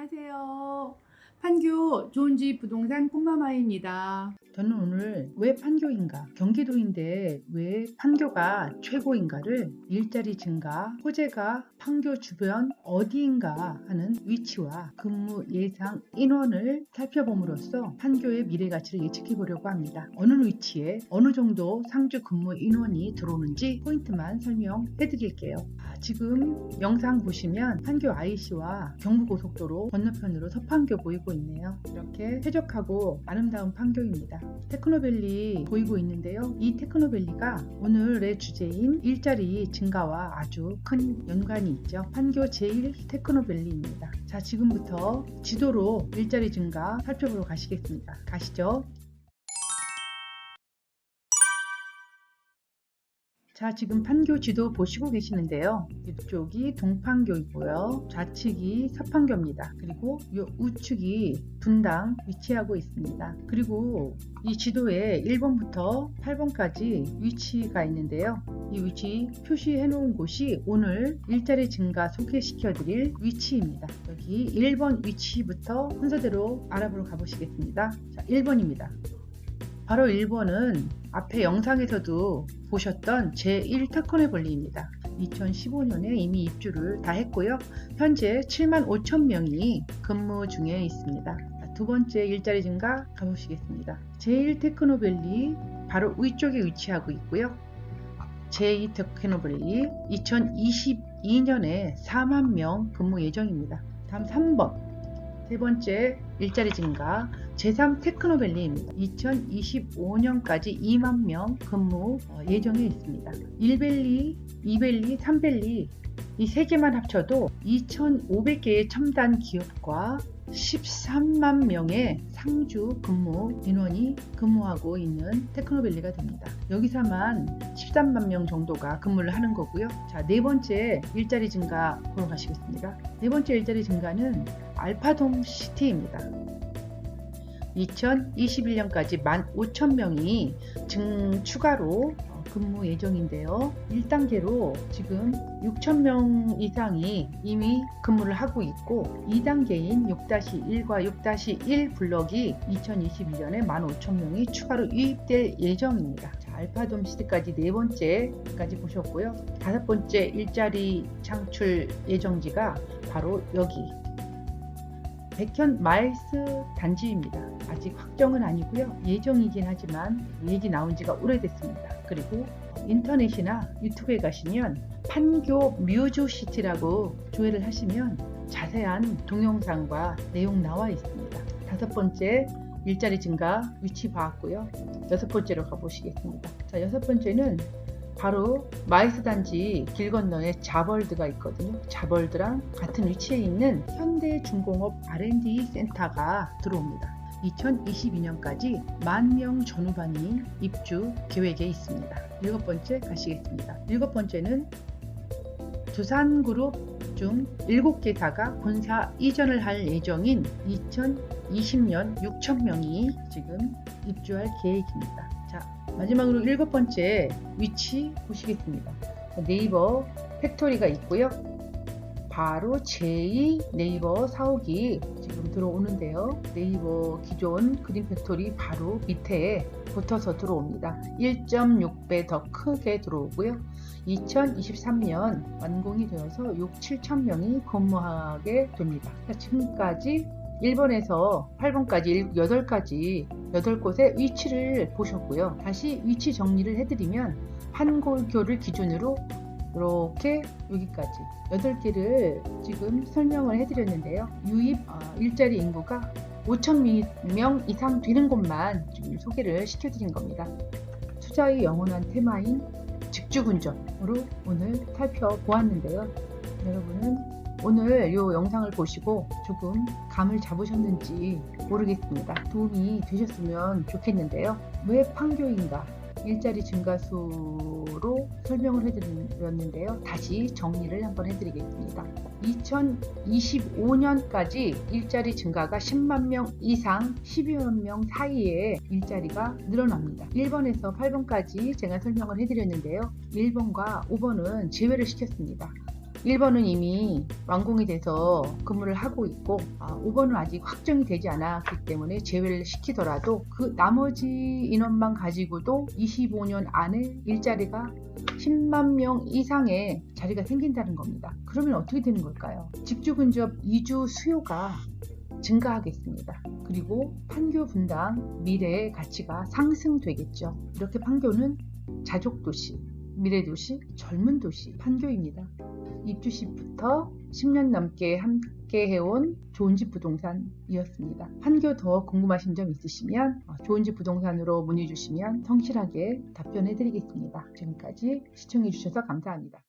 안녕하세요. 판교 좋은집 부동산 꿈마마입니다. 저는 오늘 왜 판교인가, 경기도인데 왜 판교가 최고인가를 일자리 증가, 호재가 판교 주변 어디인가 하는 위치와 근무 예상 인원을 살펴봄으로써 판교의 미래 가치를 예측해 보려고 합니다. 어느 위치에 어느 정도 상주 근무 인원이 들어오는지 포인트만 설명해 드릴게요. 아, 지금 영상 보시면 판교 IC와 경부고속도로 건너편으로 서판교 보이고 있네요. 이렇게 쾌적하고 아름다운 판교입니다. 테크노밸리 보이고 있는데요. 이 테크노밸리가 오늘의 주제인 일자리 증가와 아주 큰 연관이 있죠. 판교 제1 테크노밸리입니다. 자, 지금부터 지도로 일자리 증가 살펴보러 가시겠습니다. 가시죠. 자, 지금 판교 지도 보시고 계시는데요. 이쪽이 동판교이고요. 좌측이 서판교입니다. 그리고 이 우측이 분당 위치하고 있습니다. 그리고 이 지도에 1번부터 8번까지 위치가 있는데요. 이 위치 표시해 놓은 곳이 오늘 일자리 증가 소개시켜 드릴 위치입니다. 여기 1번 위치부터 순서대로 알아보러 가보시겠습니다. 자, 1번입니다. 바로 1번은 앞에 영상에서도 보셨던 제1 타코네 벌리입니다. 2015년에 이미 입주를 다 했고요. 현재 7만 5천 명이 근무 중에 있습니다. 두 번째 일자리 증가 가보시겠습니다. 제1 테크노밸리 바로 위쪽에 위치하고 있고요. 제2 테크노밸리 2022년에 4만 명 근무 예정입니다. 다음 3번 세 번째 일자리 증가 제3 테크노밸리입니다. 2025년까지 2만 명 근무 어, 예정에 있습니다. 1밸리, 2밸리, 3밸리 이 세 개만 합쳐도 2,500개의 첨단 기업과 13만 명의 상주 근무 인원이 근무하고 있는 테크노밸리가 됩니다. 여기서만 13만 명 정도가 근무를 하는 거고요. 자, 네 번째 일자리 증가 보러 가시겠습니다. 네 번째 일자리 증가는 알파돔 시티입니다. 2021년까지 15,000명이 증 추가로 근무 예정인데요. 1단계로 지금 6,000명 이상이 이미 근무를 하고 있고 2단계인 6-1과 6-1 블럭이 2021년에 15,000명이 추가로 유입될 예정입니다. 자, 알파돔 시티까지 네 번째까지 보셨고요. 다섯 번째 일자리 창출 예정지가 바로 여기 백현 마일스 단지입니다. 아직 확정은 아니고요. 예정이긴 하지만 얘기 나온 지가 오래됐습니다. 그리고 인터넷이나 유튜브에 가시면 판교 뮤즈시티라고 조회를 하시면 자세한 동영상과 내용 나와 있습니다. 다섯 번째 일자리 증가 위치 봤고요. 여섯 번째로 가보시겠습니다. 자, 여섯 번째는 바로 마이스 단지 길 건너에 자벌드가 있거든요. 자벌드랑 같은 위치에 있는 현대중공업 R&D 센터가 들어옵니다. 2022년까지 만 명 전후반이 입주 계획에 있습니다. 일곱 번째 가시겠습니다. 일곱 번째는 두산그룹 중 7개사가 본사 이전을 할 예정인 2020년 6,000명이 지금 입주할 계획입니다. 자, 마지막으로 일곱 번째 위치 보시겠습니다. 네이버 팩토리가 있고요. 바로 제2 네이버 사옥이 지금 들어오는데요. 네이버 기존 그린 팩토리 바로 밑에 붙어서 들어옵니다. 1.6배 더 크게 들어오고요. 2023년 완공이 되어서 6, 7천 명이 근무하게 됩니다. 지금까지 1번에서 8번까지 8가지 8곳의 위치를 보셨고요. 다시 위치 정리를 해드리면 한골교를 기준으로 이렇게 여기까지 8개를 지금 설명을 해드렸는데요. 유입 어, 일자리 인구가 5천 명 이상 되는 곳만 지금 소개를 시켜드린 겁니다. 투자의 영원한 테마인 직주군전으로 오늘 살펴보았는데요. 여러분은 오늘 이 영상을 보시고 조금 감을 잡으셨는지 모르겠습니다. 도움이 되셨으면 좋겠는데요. 왜 판교인가? 일자리 증가수로 설명을 해드렸는데요. 다시 정리를 한번 해드리겠습니다. 2025년까지 일자리 증가가 10만 명 이상 12만 명 사이에 일자리가 늘어납니다. 1번에서 8번까지 제가 설명을 해드렸는데요. 1번과 5번은 제외를 시켰습니다. 1번은 이미 완공이 돼서 근무를 하고 있고 아, 5번은 아직 확정이 되지 않았기 때문에 제외를 시키더라도 그 나머지 인원만 가지고도 25년 안에 일자리가 10만 명 이상의 자리가 생긴다는 겁니다. 그러면 어떻게 되는 걸까요? 직주 근접 이주 수요가 증가하겠습니다. 그리고 판교 분당 미래의 가치가 상승되겠죠. 이렇게 판교는 자족 도시, 미래 도시, 젊은 도시 판교입니다. 입주 시부터 10년 넘게 함께 해온 좋은집 부동산이었습니다. 판교 더 궁금하신 점 있으시면 어, 좋은집 부동산으로 문의 주시면 성실하게 답변해 드리겠습니다. 지금까지 시청해 주셔서 감사합니다.